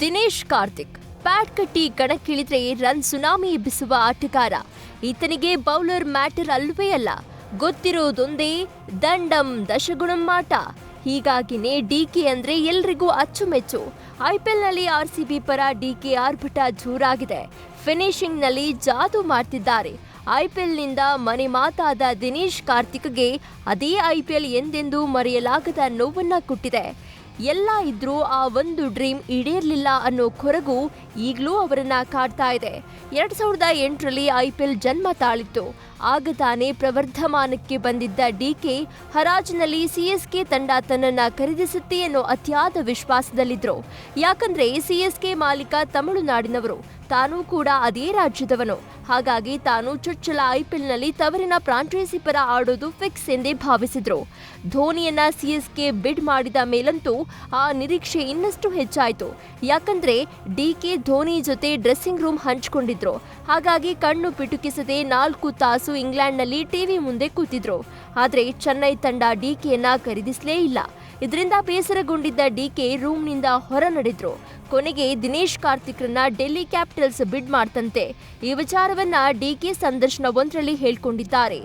Dinesh Karthik. Pat ಕಟ್ಟಿ ಕಣಕ್ಕಿಳಿದ್ರೆ run tsunami ಎಬ್ಬಿಸುವ ಆಟಗಾರ. ಈತನಿಗೆ ಬೌಲರ್ ಮ್ಯಾಟರ್ ಅಲ್ವೇ ಅಲ್ಲ. ಗೊತ್ತಿರೋದೊಂದೇ ದಂಡಂ ದಶಗುಣಂ ಆಟ. ಹೀಗಾಗಿನೇ ಡಿಕೆ ಅಂದ್ರೆ ಎಲ್ರಿಗೂ ಅಚ್ಚುಮೆಚ್ಚು. ಐಪಿಎಲ್ನಲ್ಲಿ ಬಿ ಪರ ಡಿಕೆ ಆರ್ಭಟ ಜೋರಾಗಿದೆ. ಫಿನಿಶಿಂಗ್ನಲ್ಲಿ ಜಾದೂ ಮಾಡ್ತಿದ್ದಾರೆ. ಐಪಿಎಲ್ನಿಂದ ಮನೆ ಮಾತಾದ ದಿನೇಶ್ ಕಾರ್ತಿಕ್ಗೆ ಅದೇ ಐಪಿಎಲ್ ಎಂದೆಂದೂ ಮರೆಯಲಾಗದ ನೋವನ್ನ ಕೊಟ್ಟಿದೆ. ಎಲ್ಲ ಇದ್ರೂ ಆ ಒಂದು ಡ್ರೀಮ್ ಈಡೇರ್ಲಿಲ್ಲ ಅನ್ನೋ ಕೊರಗು ಈಗಲೂ ಅವರನ್ನ ಕಾಡ್ತಾ ಇದೆ. ಎರಡ್ ಸಾವಿರದ ಎಂಟರಲ್ಲಿ ಐಪಿಎಲ್ ಜನ್ಮ ತಾಳಿತ್ತು. ಆಗ ತಾನೇ ಪ್ರವರ್ಧಮಾನಕ್ಕೆ ಬಂದಿದ್ದ ಡಿಕೆ ಹರಾಜಿನಲ್ಲಿ ಸಿಎಸ್ಕೆ ತಂಡ ತನ್ನನ್ನು ಖರೀದಿಸುತ್ತೆ ಅನ್ನೋ ಅತಿಯಾದ ವಿಶ್ವಾಸದಲ್ಲಿದ್ದರು ಯಾಕಂದ್ರೆ ಸಿಎಸ್ಕೆ ಮಾಲೀಕ ತಮಿಳುನಾಡಿನವರು. ತಾನೂ ಕೂಡ ಅದೇ ರಾಜ್ಯದವನು. ಹಾಗಾಗಿ ತಾನು ಚೊಚ್ಚಲ ಐಪಿಎಲ್ನಲ್ಲಿ ತವರಿನ ಫ್ರಾಂಚೈಸಿ ಪರ ಆಡೋದು ಫಿಕ್ಸ್ ಎಂದೇ ಭಾವಿಸಿದ್ರು. ಧೋನಿಯನ್ನ ಸಿಎಸ್ಕೆ ಬಿಡ್ ಮಾಡಿದ ಮೇಲಂತೂ ಆ ನಿರೀಕ್ಷೆ ಇನ್ನಷ್ಟು ಹೆಚ್ಚಾಯಿತು. ಯಾಕಂದ್ರೆ ಡಿಕೆ ಧೋನಿ ಜೊತೆ ಡ್ರೆಸ್ಸಿಂಗ್ ರೂಮ್ ಹಂಚಿಕೊಂಡಿದ್ರು. ಹಾಗಾಗಿ ಕಣ್ಣು ಪಿಟುಕಿಸದೆ ನಾಲ್ಕು ತಾಸು ಇಂಗ್ಲೆಂಡ್ನಲ್ಲಿ ಟಿವಿ ಮುಂದೆ ಕೂತಿದ್ರು. ಆದರೆ ಚೆನ್ನೈ ತಂಡ ಡಿಕೆಯನ್ನ ಖರೀದಿಸಲೇ ಇಲ್ಲ. ಇದರಿಂದ ಬೇಸರಗೊಂಡಿದ್ದ ಡಿಕೆ ರೂಮ್ನಿಂದ ಹೊರ ನಡೆದ್ರು ಕೊನೆಗೆ ದಿನೇಶ್ ಕಾರ್ತಿಕ್ರನ್ನ ಡೆಲ್ಲಿ ಕ್ಯಾಪಿಟಲ್ಸ್ ಬಿಡ್ ಮಾಡ್ತಂತೆ. ಈ ವಿಚಾರವನ್ನ ಡಿಕೆ ಸಂದರ್ಶನವೊಂದರಲ್ಲಿ ಹೇಳ್ಕೊಂಡಿದ್ದಾರೆ.